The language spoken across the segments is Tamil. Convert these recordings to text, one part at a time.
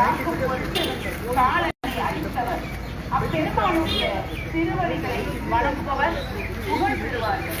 காக்கும் பொருட்டு காலனை அளித்தவர் அப்பெருமானுடைய திருவடிகளை வணங்குபவர் புகழ் பெறுவார்கள்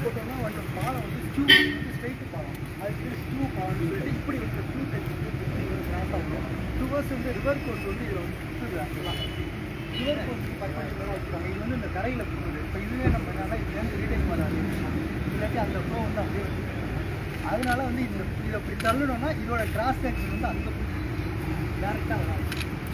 போட்டோம்னா வந்து பாலம் வந்து ஸ்டூ ஸ்ட்ரைட்டு பாலம் அதுக்கு ஸ்டூ பாலம் சொல்லிட்டு இப்படி இருக்க ஸ்டூ டைப் இப்படி ஒரு கிராஸ் ஆகும் ஹவர்ஸ் வந்து ரிவர் கோர்ஸ் வந்து இதில் வந்து ஆக்சுவலாக இது வந்து இந்த கரையில் போகுது இப்போ இதுவே நம்ம என்னன்னா இதுலேருந்து ரீடைன் வராது இல்லாட்டி அந்த ஃப்ளோ வந்து அப்படியே அதனால வந்து இந்த இதை இப்படி தள்ளணும்னா இதோட கிராஸ் செக்ஷன் வந்து அந்த டேரெக்டாக வராது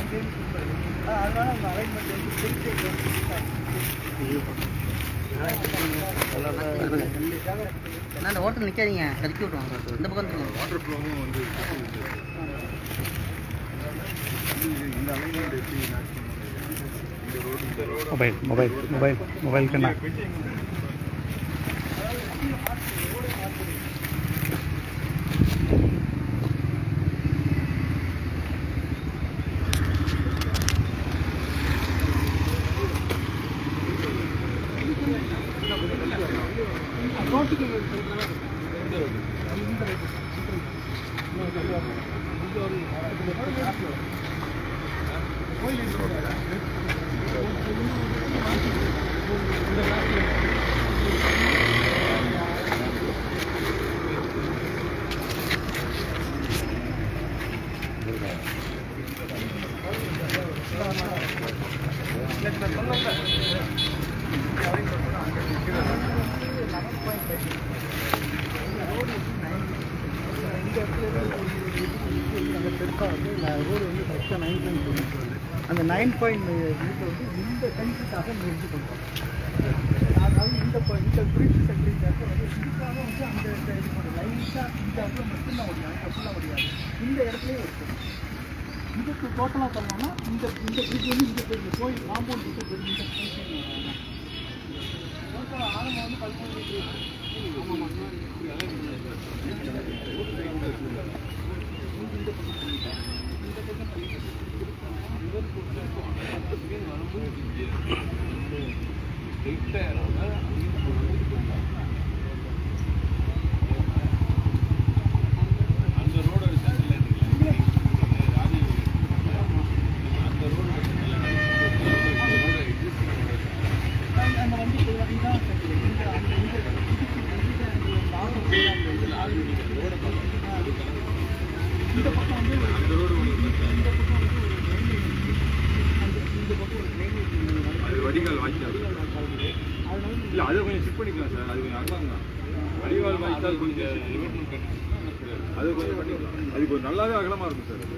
அங்கேருந்து கொடுப்பாரு அதனால அந்த அலைன்மெண்ட் வந்து ஸ்ட்ரெயிட் என்ன அந்த ஓரத்தில் நிற்காதீங்க கடிக்கி விட்ருவாங்க இந்த பக்கம் வாட்டர் ஃப்ளோவும் வந்து இந்த அலைன்மெண்ட் எப்படி ಮೊಬೈಲ್ ಮೊಬೈಲ್ ಮೊಬೈಲ್ ಮೊಬೈಲ್ ಕಣ್ಣ ಕೋಯಿಲ್ Let's go. இந்த இடத்துல அந்த பெருக்கா வந்து ரோடு வந்து கரெக்டாக நைன் பாயிண்ட் அந்த நைன் பாயிண்ட் வீட்டில் வந்து இந்த கண்ட்ரிக்காக முடிஞ்சு பண்ணுறோம் அதாவது இந்த இந்த குறிப்பிட்ட செக்டரிக்காக வந்து இதுக்காக வந்து அந்த இது பண்ணுறோம் லைட்டாக இந்த இடத்துல மட்டும்தான் முடியாது அப்படிலாம் முடியாது இந்த இடத்துலையும் இருக்குது இதுக்கு டோட்டலாக பண்ணோம்னா இந்த இந்த பிரிட்ஜ் வந்து இந்த பிரிட்ஜ் போய் காம்பவுண்ட் விட்டு பிரிட்ஜ் இந்த டோட்டலாக ஆரம்பம் வந்து பதிமூணு இந்த அந்த இந்த பக்கம் வந்து ஒரு- அந்த ரோடு ஒன்று இந்த பக்கம் வந்து ஒரு drainage அந்த இந்த பக்கம் ஒரு drainage இருக்கு. அது வடிகால் வாய்க்கால் அதனால இல்லை அதை கொஞ்சம் செக் பண்ணிக்கலாம் சார். அது கொஞ்சம் அகலம் தான் வடிகால் வாய்க்கால் கொஞ்சம் அது கொஞ்சம் பண்ணிக்கலாம். அது கொஞ்சம் நல்லாவே அகலமாக இருக்கும் சார். அது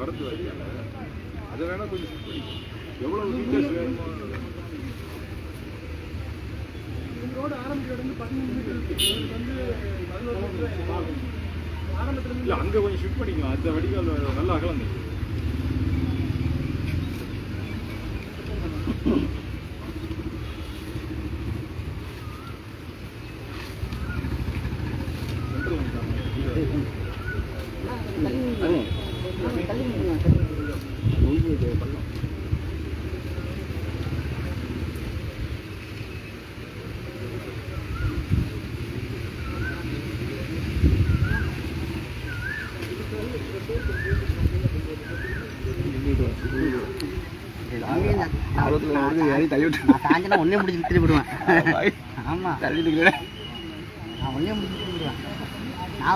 வரத்து வாய்க்கால் அதை வேணால் கொஞ்சம் செக் பண்ணிக்கலாம். எவ்வளோ மீட்டர்ஸ் வேணுமோ இந்த ரோடு ஆரம்பிக்கிற வந்து மீட்டர் ஆரம்பத்துல இருந்து இல்லை அங்கே கொஞ்சம் ஷிஃப்ட் பண்ணிக்கலாம். அந்த வடிகால் நல்ல அகலம் சாயந்தரம் ஒன்னே முடிச்சு திருப்பி விடுவேன் ஆமா தள்ளி நான் ஒன்னே முடிச்சு திருப்பி விடுவேன் நான்